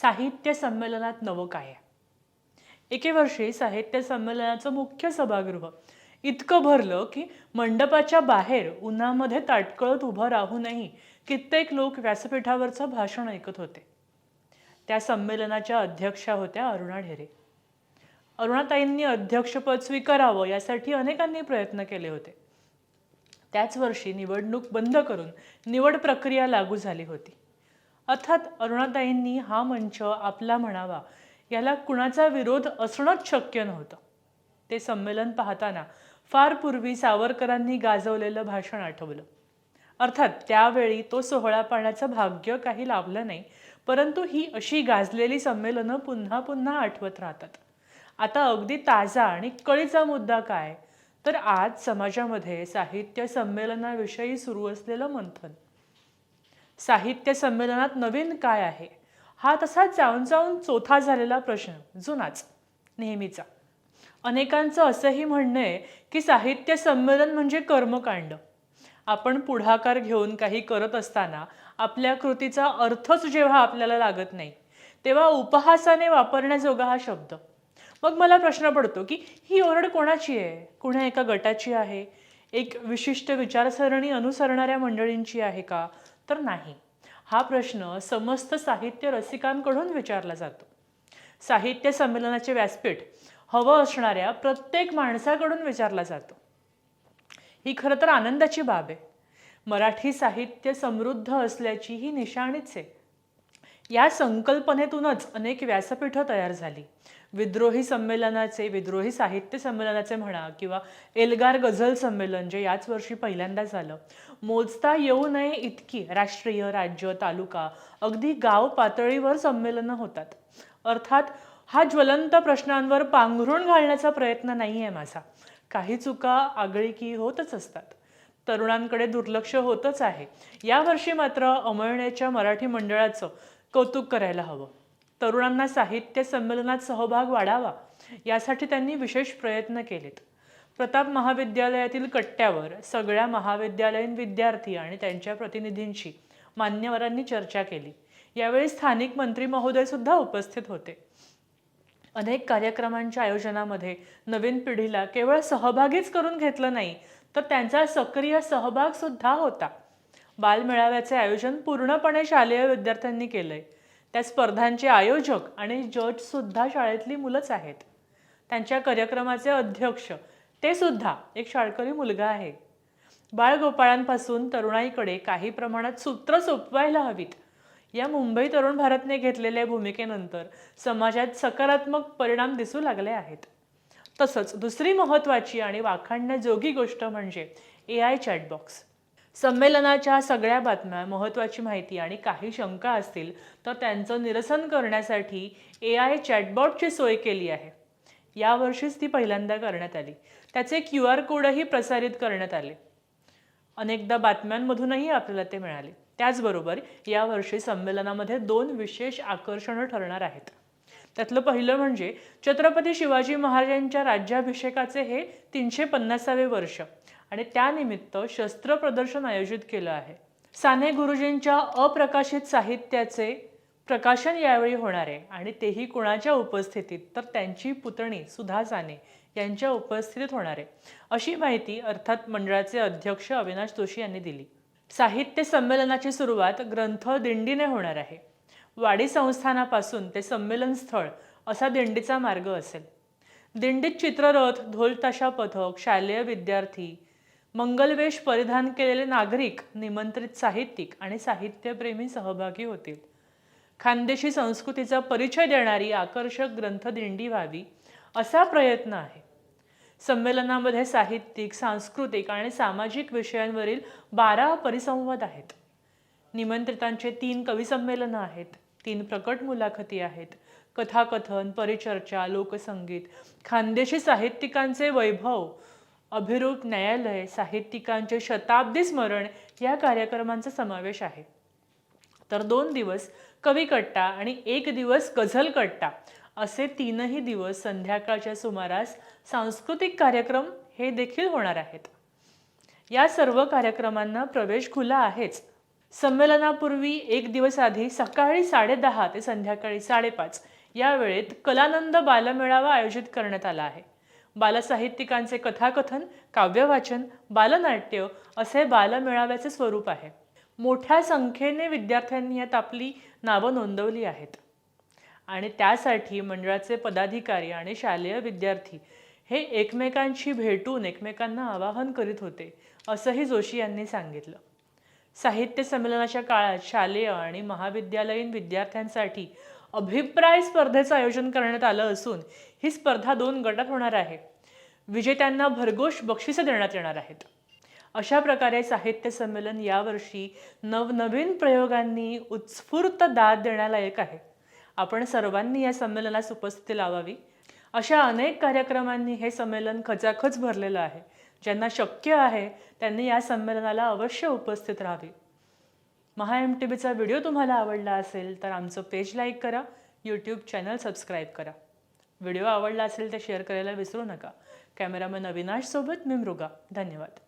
साहित्य संमेलनात नवं काय एके वर्षी साहित्य संमेलनाचं मुख्य सभागृह इतकं भरलं की मंडपाच्या बाहेर उन्हामध्ये ताटकळत उभं राहूनही कित्येक लोक व्यासपीठावरचं भाषण ऐकत होते. त्या संमेलनाच्या अध्यक्षा होत्या अरुणा ढेरे. अरुणाताईंनी अध्यक्षपद स्वीकारावं यासाठी अनेकांनी प्रयत्न केले होते. त्याच वर्षी निवडणूक बंद करून निवड प्रक्रिया लागू झाली होती. अर्थात अरुणाताईंनी हा मंच आपला म्हणावा याला कुणाचा विरोध असणंच शक्य नव्हतं. ते संमेलन पाहताना फार पूर्वी सावरकरांनी गाजवलेलं भाषण आठवलं. अर्थात त्यावेळी तो सोहळा पाहण्याचं भाग्य काही लाभलं नाही परंतु ही अशी गाजलेली संमेलनं पुन्हा पुन्हा आठवत राहतात. आता अगदी ताजा आणि कळीचा मुद्दा काय? तर आज समाजामध्ये साहित्य संमेलनाविषयी सुरू असलेलं मंथन. साहित्य संमेलनात नवीन काय आहे? हा तसाच जाऊन जाऊन चोथा झालेला प्रश्न जुनाच नेहमीचा. अनेकांचं असंही म्हणणं आहे की साहित्य संमेलन म्हणजे कर्मकांड. आपण पुढाकार घेऊन काही करत असताना आपल्या कृतीचा अर्थच जेव्हा आपल्याला लागत नाही तेव्हा उपहासाने वापरण्याजोगा हा शब्द. मग मला प्रश्न पडतो की ही ओरड कोणाची आहे? कुणा एका गटाची आहे? एक विशिष्ट विचारसरणी अनुसरणाऱ्या मंडळींची आहे का? तर नाही. हा प्रश्न समस्त साहित्य रसिकांकडून विचारला जातो. साहित्य संमेलनाचे व्यासपीठ हवं असणाऱ्या प्रत्येक माणसाकडून विचारला जातो. ही खरं तर आनंदाची बाब आहे. मराठी साहित्य समृद्ध असल्याची ही निशाणीच आहे. या संकल्पनेतूनच अनेक व्यासपीठं तयार झाली. विद्रोही संमेलनाचे विद्रोही साहित्य संमेलनाचे म्हणा किंवा एल्गार गझल संमेलन जे याच वर्षी पहिल्यांदा झालं मोजता येऊ नये इतकी राष्ट्रीय राज्य तालुका अगदी गाव पातळीवर संमेलनं होतात. अर्थात हा ज्वलंत प्रश्नांवर पांघरून घालण्याचा प्रयत्न नाही आहे माझा. काही चुका आगळीकी होतच असतात. तरुणांकडे दुर्लक्ष होतच आहे. यावर्षी मात्र अमळनेच्या मराठी मंडळाचं कौतुक करायला हवं. तरुणांना साहित्य संमेलनात सहभाग वाढावा यासाठी त्यांनी विशेष प्रयत्न केलेत. प्रताप महाविद्यालयातील कट्ट्यावर सगळ्या महाविद्यालयीन विद्यार्थी आणि त्यांच्या प्रतिनिधींशी मान्यवरांनी चर्चा केली. यावेळी स्थानिक मंत्री महोदय सुद्धा उपस्थित होते. अनेक कार्यक्रमांच्या आयोजनामध्ये नवीन पिढीला केवळ सहभागीच करून घेतलं नाही तर त्यांचा सक्रिय सहभाग सुद्धा होता. बालमेळाव्याचे आयोजन पूर्णपणे शालेय विद्यार्थ्यांनी केलंय. त्या स्पर्धांचे आयोजक आणि जज सुद्धा शाळेतली मुलंच आहेत. त्यांच्या कार्यक्रमाचे अध्यक्ष ते सुद्धा एक शाळकरी मुलगा आहे. बाळगोपाळांपासून तरुणाईकडे काही प्रमाणात सूत्र सोपवायला हवीत. या मुंबई तरुण भारतने घेतलेल्या भूमिकेनंतर समाजात सकारात्मक परिणाम दिसू लागले आहेत. तसंच दुसरी महत्त्वाची आणि वाखाणण्याजोगी गोष्ट म्हणजे ए आय चॅटबॉक्स संमेलनाच्या सगळ्या बातम्या महत्त्वाची माहिती आणि काही शंका असतील तर त्यांचं निरसन करण्यासाठी ए आय चॅटबॉटची सोय केली आहे. यावर्षीच ती पहिल्यांदा करण्यात आली. त्याचे क्यू आर कोडही प्रसारित करण्यात आले. अनेकदा बातम्यांमधूनही आपल्याला ते मिळाले. त्याचबरोबर यावर्षी संमेलनामध्ये दोन विशेष आकर्षणं ठरणार आहेत. त्यातलं पहिलं म्हणजे छत्रपती शिवाजी महाराजांच्या राज्याभिषेकाचे हे तीनशे पन्नासावे वर्ष. आणि त्यानिमित्त शस्त्र प्रदर्शन आयोजित केलं आहे. साने गुरुजींच्या अप्रकाशित साहित्याचे प्रकाशन यावेळी होणार आहे आणि तेही कुणाच्या उपस्थितीत? तर त्यांची पुतणी सुधा साने यांच्या उपस्थितीत होणार आहे. अशी माहिती अर्थात मंडळाचे अध्यक्ष अविनाश जोशी यांनी दिली. साहित्य संमेलनाची सुरुवात ग्रंथ दिंडीने होणार आहे. वाडी संस्थानापासून ते संमेलन स्थळ असा दिंडीचा मार्ग असेल. दिंडीत चित्ररथ ढोलताशा पथक शालेय विद्यार्थी मंगलवेश परिधान केलेले नागरिक निमंत्रित साहित्यिक आणि साहित्यप्रेमी सहभागी होतील. खानदेशी संस्कृतीचा परिचय देणारी आकर्षक ग्रंथदिंडी व्हावी असा प्रयत्न आहे. संमेलनामध्ये साहित्यिक सांस्कृतिक आणि सामाजिक विषयांवरील बारा परिसंवाद आहेत. निमंत्रितांचे तीन कविसंमेलनं आहेत तीन प्रकट मुलाखती आहेत कथाकथन परिचर्चा लोकसंगीत खानदेशी साहित्यिकांचे वैभव अभिरूप न्यायालय साहित्यिकांचे शताब्दी स्मरण या कार्यक्रमांचा समावेश आहे. तर दोन दिवस कवी कट्टा आणि एक दिवस गझल कट्टा असे तीनही दिवस संध्याकाळच्या सुमारास सांस्कृतिक कार्यक्रम हे देखील होणार आहेत. या सर्व कार्यक्रमांना प्रवेश खुला आहेच. संमेलनापूर्वी एक दिवस आधी सकाळी साडेदहा ते संध्याकाळी साडेपाच या वेळेत कलानंद बालमेळावा आयोजित करण्यात आला आहे. बालसाहित्यिकांचे कथाकथन काव्यवाचन बालनाट्य असे बालमेळाव्याचे स्वरूप आहे. मोठ्या संख्येने विद्यार्थ्यांनी यात आपली नावं नोंदवली आहेत. आणि त्यासाठी मंडळाचे पदाधिकारी आणि शालेय विद्यार्थी हे एकमेकांशी भेटून एकमेकांना आवाहन करीत होते असंही जोशी यांनी सांगितलं. साहित्य संमेलनाच्या काळात शालेय आणि महाविद्यालयीन विद्यार्थ्यांसाठी अभिप्राय स्पर्धेचं आयोजन करण्यात आलं असून ही स्पर्धा दोन गटात होणार आहे. विजेत्यांना भरघोष बक्षिसं देण्यात येणार आहेत. अशा प्रकारे साहित्य संमेलन यावर्षी नवनवीन प्रयोगांनी उत्स्फूर्त दाद देण्यालायक आहे. आपण सर्वांनी या संमेलनास उपस्थिती लावावी. अशा अनेक कार्यक्रमांनी हे संमेलन खचाखच भरलेलं आहे. ज्यांना शक्य आहे त्यांनी या संमेलनाला अवश्य उपस्थित राहावी. महा एम टी बीचा व्हिडिओ तुम्हाला आवडला असेल तर आमचं पेज लाईक करा यूट्यूब चॅनल सबस्क्राईब करा. व्हिडिओ आवडला असेल तर शेअर करायला विसरू नका. कॅमेरामॅन अविनाशसोबत मी मृगा. धन्यवाद.